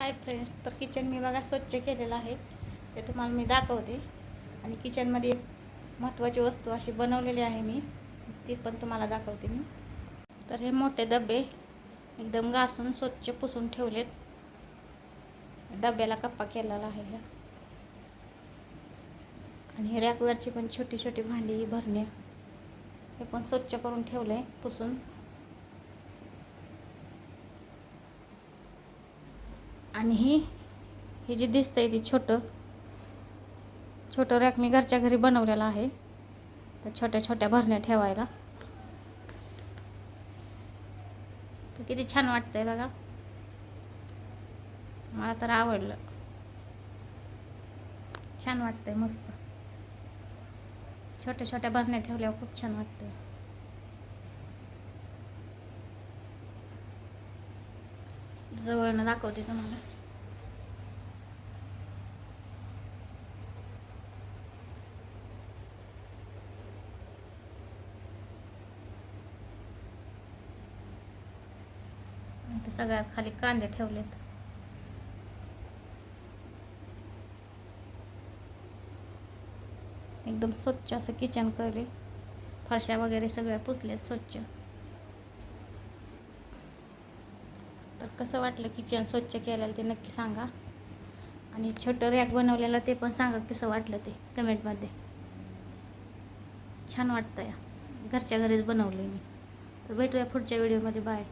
Hi friends तर kitchen मी बघा स्वच्छ केलेलं आहे. ते तुम्हाला मी दाखवते. आणि किचनमध्ये महत्त्वाची वस्तू अशी बनवलेली आहे मी. ती पण तुम्हाला दाखवते मी. तर हे मोठे डबे एकदम घासून स्वच्छ पुसून ठेवलेत. डब्याला कप्पा केलेला आहे ह्या आणि रॅकवरची पण छोटी छोटी भांडी भरणे हे पण स्वच्छ करून ठेवलं आहे पुसून. आणि ही ही जी दिसतंय ती छोटं छोटं रॅक मी घरच्या घरी बनवलेलं आहे. तर छोट्या छोट्या भरण्या ठेवायला. तर किती छान वाटतंय बघा. मला तर आवडलं. छान वाटतंय मस्त. छोट्या छोट्या भरण्या ठेवल्यावर खूप छान वाटतंय. जवळनं दाखवते तुम्हाला. सगळ्यात खाली कांदे ठेवलेत. एकदम स्वच्छ असं किचन केले फरशा वगैरे सगळ्या पुसल्यात स्वच्छ. तर कसं वाटलं किचन स्वच्छ केलेलं ते नक्की सांगा. आणि छोटं रॅक बनवलेलं ते पण सांगा कसं वाटलं ते कमेंटमध्ये छान वाटतं या घरच्या घरीच बनवलं मी. तर भेटूया पुढच्या व्हिडिओमध्ये बाय